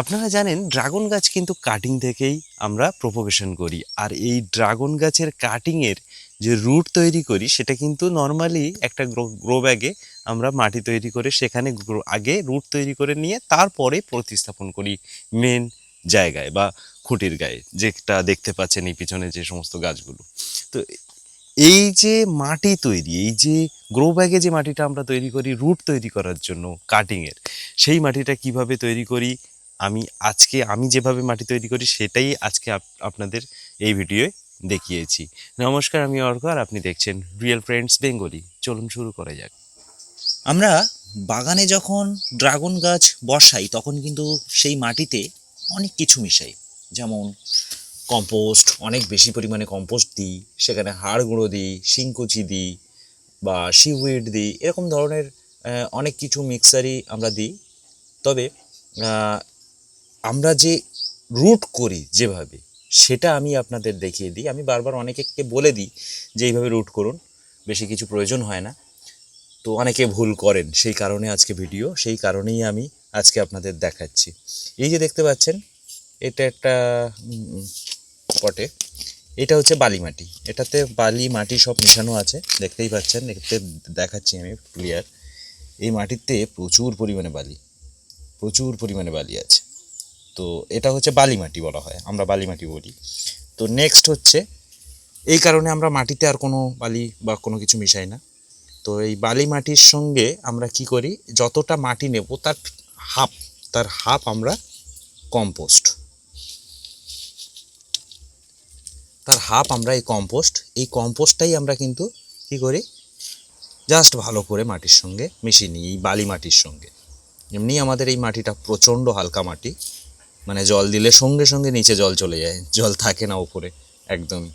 আপনারা জানেন, ড্রাগন গাছ কিন্তু কাটিং থেকেই আমরা প্রপোগেশন করি। আর এই ড্রাগন গাছের কাটিংয়ের যে রুট তৈরি করি, সেটা কিন্তু নর্মালি একটা গ্রো ব্যাগে আমরা মাটি তৈরি করে সেখানে আগে রুট তৈরি করে নিয়ে তারপরে প্রতিস্থাপন করি মেন জায়গায় বা খুঁটির গায়ে, যেটা দেখতে পাচ্ছেন এই পিছনে যে সমস্ত গাছগুলো। তো এই যে মাটি তৈরি, এই যে গ্রো ব্যাগে যে মাটিটা আমরা তৈরি করি রুট তৈরি করার জন্য কাটিংয়ের সেই মাটিটা কীভাবে তৈরি করি? আমি আজকে আমি যেভাবে মাটি তৈরি করি সেটাই আজকে আপ- আপনাদের এই ভিডিওয়ে দেখিয়েছি। নমস্কার, আমি অর্ক আর আপনি দেখছেন রিয়েল ফ্রেন্ডস বেঙ্গলি চলুন শুরু করা যাক। আমরা বাগানে যখন ড্রাগন গাছ বসাই, তখন কিন্তু সেই মাটিতে অনেক কিছু মিশাই। যেমন কম্পোস্ট, অনেক বেশি পরিমাণে কম্পোস্ট দিই, সেখানে হাড় গুঁড়ো দিই, শিংকুচি দিই বা শিউইড দিই, এরকম ধরনের অনেক কিছু মিক্সারই আমরা দিই। তবে আমরা যে রুট করি যেভাবে, সেটা আমি আপনাদের দেখিয়ে দিই। আমি বারবার অনেকে বলে দিই যে, এইভাবে রুট করুন, বেশি কিছু প্রয়োজন হয় না। তো অনেকে ভুল করেন, সেই কারণে আজকে ভিডিও সেই কারণেই আমি আজকে আপনাদের দেখাচ্ছি। এই যে দেখতে পাচ্ছেন, এটা একটা পটে। এটা হচ্ছে বালি মাটি। এটাতে বালি, মাটি সব মেশানো আছে। দেখতেই পাচ্ছেন, দেখতে, দেখাচ্ছি আমি ক্লিয়ার এই মাটিতে প্রচুর পরিমাণে বালি, প্রচুর পরিমাণে বালি আছে। তো এটা হচ্ছে বালি মাটি বলা হয়, আমরা বালি মাটি বলি। তো নেক্সট হচ্ছে, এই কারণে আমরা মাটিতে আর কোনো বালি বা কোনো কিছু মিশাই না। তো এই বালি মাটির সঙ্গে আমরা কি করি, যতটা মাটি নেব তার হাফ তার হাফ আমরা কম্পোস্ট তার হাফ আমরা এই কম্পোস্ট এই কম্পোস্টটাই আমরা কিন্তু কি করি জাস্ট ভালো করে মাটির সঙ্গে মিশিয়ে নিই, এই বালি মাটির সঙ্গে। এমনি আমাদের এই মাটিটা প্রচণ্ড হালকা মাটি মানে জল দিলে সঙ্গে সঙ্গে নিচে জল চলে যায়। জল থাকে না উপরে, একদমই।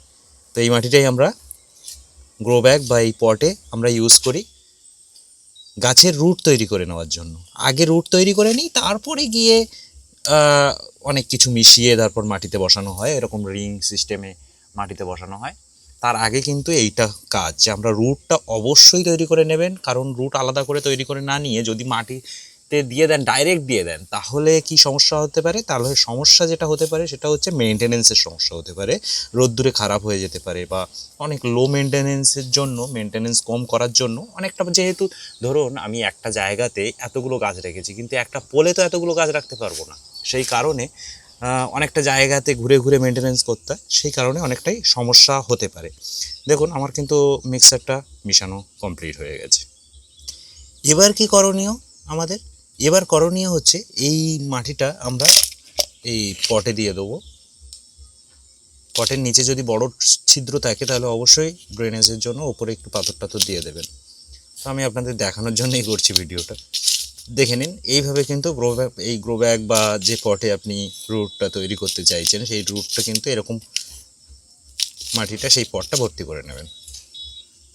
তো এই মাটিটাই আমরা গ্রো ব্যাগ বা এই পটে আমরা ইউজ করি গাছের রুট তৈরি করে নেওয়ার জন্য। আগে রুট তৈরি করে নিই, তারপরে গিয়ে অনেক কিছু মিশিয়ে তারপর মাটিতে বসানো হয়। এরকম রিং সিস্টেমে মাটিতে বসানো হয়। তার আগে কিন্তু এইটা কাজ যে আমরা রুটটা অবশ্যই তৈরি করে নেবেন, কারণ রুট আলাদা করে তৈরি করে না নিয়ে যদি মাটিতে দিয়ে দেন ডাইরেক্ট দিয়ে দেন, তাহলে কি সমস্যা হতে পারে? তাহলে সমস্যা যেটা হতে পারে সেটা হচ্ছে মেনটেনেন্সের সমস্যা হতে পারে। রোদ্দুরে খারাপ হয়ে যেতে পারে বা অনেক লো মেনটেনেন্সের জন্য মেনটেনেন্স কম করার জন্য অনেকটা যেহেতু ধরুন আমি একটা জায়গাতে এতগুলো গাছ রেখেছি, কিন্তু একটা পোলে তো এতগুলো গাছ রাখতে পারব না। সেই কারণে অনেকটা জায়গাতে ঘুরে ঘুরে মেনটেনেন্স করতে সেই কারণে অনেকটাই সমস্যা হতে পারে। দেখুন, আমার কিন্তু মিক্সারটা মিশানো কমপ্লিট হয়ে গেছে। এবার কি করণীয় আমাদের? এবার করণীয় হচ্ছে এই মাটিটা আমরা এই পটে দিয়ে দেবো। পটের নিচে যদি বড় ছিদ্র থাকে তাহলে অবশ্যই ড্রেনেজের জন্য ওপরে একটু পাথর টাথর দিয়ে দেবেন। তো আমি আপনাদের দেখানোর জন্যই করছি ভিডিওটা। দেখে নিন, এইভাবে কিন্তু গ্রো ব্যাগ এই গ্রো ব্যাগ বা যে পটে আপনি রুটটা তৈরি করতে চাইছেন, সেই রুটটা কিন্তু এরকম মাটিটা সেই পটটা ভর্তি করে নেবেন।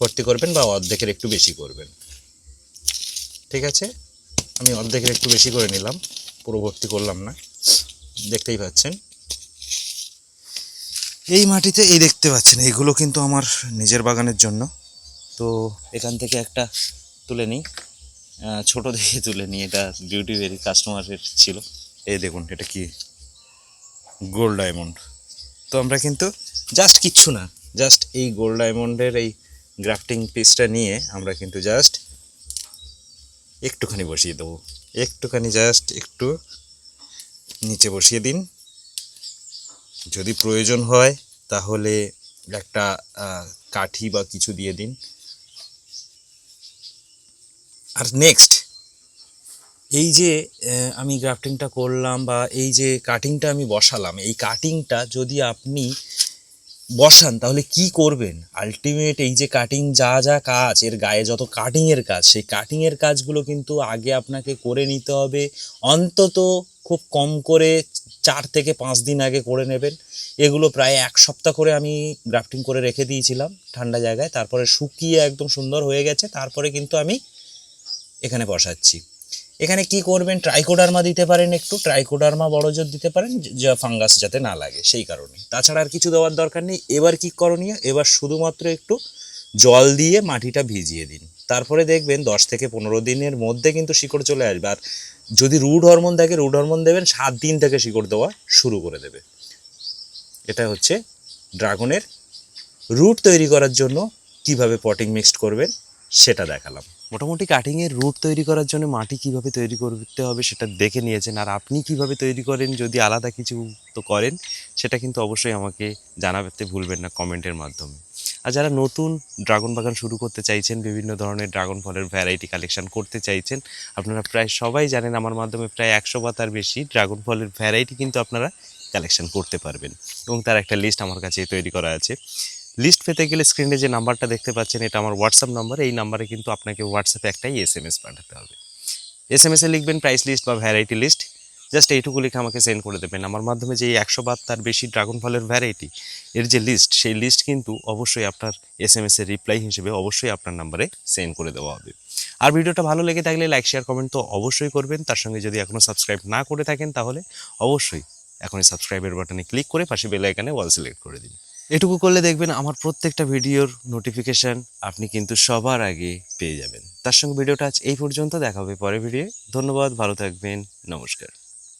ভর্তি করবেন বা অর্ধেকের একটু বেশি করবেন। ঠিক আছে? আমি অর্ধেকের একটু বেশি করে নিলাম। পুরো ভর্তি করলাম না। দেখতেই পাচ্ছেন। এই মাটিতে এই দেখতে পাচ্ছেন এইগুলো কিন্তু আমার নিজের বাগানের জন্য। তো এখান থেকে একটা তুলে নিই। ছোটো দেখে তুলে নিই, এটা বিউটি ভেরি কাস্টমারের ছিল। এই দেখুন, এটা কি গোল্ড ডায়মন্ড তো আমরা কিন্তু জাস্ট কিচ্ছু না জাস্ট এই গোল্ড ডায়মন্ডের এই গ্রাফটিং পিসটা নিয়ে আমরা কিন্তু জাস্ট একটুখানি বসিয়ে দেবো। একটুখানি জাস্ট একটু নিচে বসিয়ে দিন। যদি প্রয়োজন হয়, তাহলে একটা কাঠি বা কিছু দিয়ে দিন। আর নেক্সট এই যে আমি গ্রাফটিংটা করলাম বা এই যে কাটিংটা আমি বসালাম, এই কাটিংটা যদি আপনি বসান, তাহলে কি করবেন? আলটিমেট এই যে কাটিং যা যা কাজ, এর গায়ে যত কাটিংয়ের কাজ, সেই কাটিংয়ের কাজগুলো কিন্তু আগে আপনাকে করে নিতে হবে। অন্তত খুব কম করে চার থেকে পাঁচ দিন আগে করে নেবেন। এগুলো প্রায় এক সপ্তাহ করে আমি গ্রাফটিং করে রেখে দিয়েছিলাম ঠান্ডা জায়গায়। তারপরে শুকিয়ে একদম সুন্দর হয়ে গেছে। তারপরে কিন্তু আমি এখানে বসাচ্ছি। এখানে কি করবেন? ট্রাইকোডার্মা দিতে পারেন একটু। ট্রাইকোডার্মা বড় জোর দিতে পারেন, যা ফাঙ্গাস যাতে না লাগে সেই কারণে। তাছাড়া আর কিছু দেওয়ার দরকার নেই। এবার কি করণীয়? এবার শুধুমাত্র একটু জল দিয়ে মাটিটা ভিজিয়ে দিন। তারপরে দেখবেন দশ থেকে পনেরো দিনের মধ্যে কিন্তু শিকড় চলে আসবে। আর যদি রুড হরমোন থাকে রুড হরমোন দেবেন, সাত দিন থেকে শিকড় দেওয়া শুরু করে দেবে। এটা হচ্ছে ড্রাগনের রুট তৈরি করার জন্য কীভাবে পটিং মিক্সড করবেন সেটা দেখালাম। মোটামুটি কাটিংয়ের রুট তৈরি করার জন্য মাটি কীভাবে তৈরি করতে হবে সেটা দেখে নিয়েছেন। আর আপনি কীভাবে তৈরি করেন, যদি আলাদা কিছু তো করেন, সেটা কিন্তু অবশ্যই আমাকে জানাতে ভুলবেন না কমেন্টের মাধ্যমে। আর যারা নতুন ড্রাগন বাগান শুরু করতে চাইছেন, বিভিন্ন ধরনের ড্রাগন ফলের ভ্যারাইটি কালেকশন করতে চাইছেন, আপনারা প্রায় সবাই জানেন আমার মাধ্যমে প্রায় একশো বা তার বেশি ড্রাগন ফলের ভ্যারাইটি কিন্তু আপনারা কালেকশন করতে পারবেন। এবং তার একটা লিস্ট আমার কাছে তৈরি করা আছে। লিস্ট পেতে গেলে স্ক্রিনে যে নাম্বারটা দেখতে পাচ্ছেন, এটা আমার হোয়াটসঅ্যাপ নাম্বার এই নাম্বারে কিন্তু আপনাকে হোয়াটসঅ্যাপে একটাই এস এম এস পাঠাতে হবে। এস এম এসে লিখবেন প্রাইস লিস্ট বা ভ্যারাইটি লিস্ট জাস্ট এইটুকু লিখে আমাকে সেন্ড করে দেবেন। আমার মাধ্যমে যে একশো বার তার বেশি ড্রাগন ফলের ভ্যারাইটি এর যে লিস্ট সেই লিস্ট কিন্তু অবশ্যই আপনার এস এম এস এর রিপ্লাই হিসেবে অবশ্যই আপনার নাম্বারে সেন্ড করে দেওয়া হবে। আর ভিডিওটা ভালো লেগে থাকলে লাইক শেয়ার কমেন্ট তো অবশ্যই করবেন। তার সঙ্গে যদি এখনও সাবস্ক্রাইব না করে থাকেন তাহলে অবশ্যই এখনই সাবস্ক্রাইবের বাটনে ক্লিক করে পাশে বেল আইকনে ওয়াল সিলেক্ট করে দিন। এটুকু করলে দেখবেন আমার প্রত্যেকটা ভিডিওর নোটিফিকেশান আপনি কিন্তু সবার আগে পেয়ে যাবেন। তার সঙ্গে ভিডিওটা আজ এই পর্যন্ত, দেখা হবে পরের ভিডিও ধন্যবাদ, ভালো থাকবেন, নমস্কার।